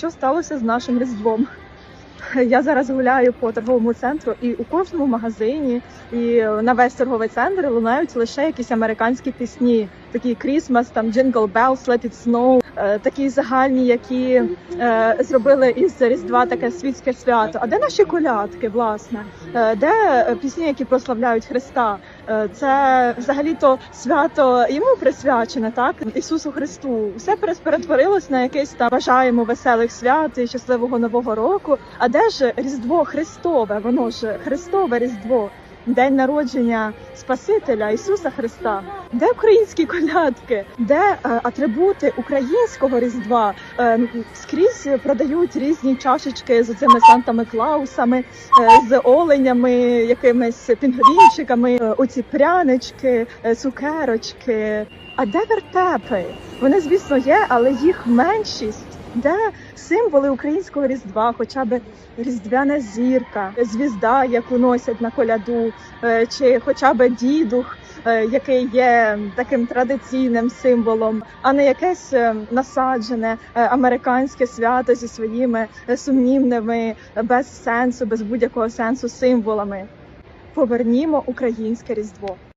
що сталося з нашим різдвом. Я зараз гуляю по торговому центру, і у кожному магазині і на весь торговий центр лунають лише якісь американські пісні, такі Christmas, там Jingle Bells, Let It Snow, такі загальні, які е, зробили із Різдва таке світське свято. А де наші колядки, власне? Е, де е, пісні, які прославляють Христа? Це взагалі-то свято йому присвячене, так Ісусу Христу. Все перетворилось на якесь там бажаємо веселих свят і щасливого нового року. А де ж Різдво Христове? Воно ж Христове Різдво. День народження Спасителя Ісуса Христа, де українські колядки, де е, атрибути українського різдва Е, скрізь продають різні чашечки з цими Сантами Клаусами, е, з оленями, якимись пінгвінчиками, оці прянички, цукерочки. А де вертепи? Вони, звісно, є, але їх меншість. Де символи українського різдва, хоча б різдвяна зірка, звізда, яку носять на коляду, е, чи хоча б дідух, е, який є таким традиційним символом, а не якесь е, насаджене американське свято зі своїми сумнівними, без сенсу, без будь-якого сенсу символами. Повернімо українське різдво.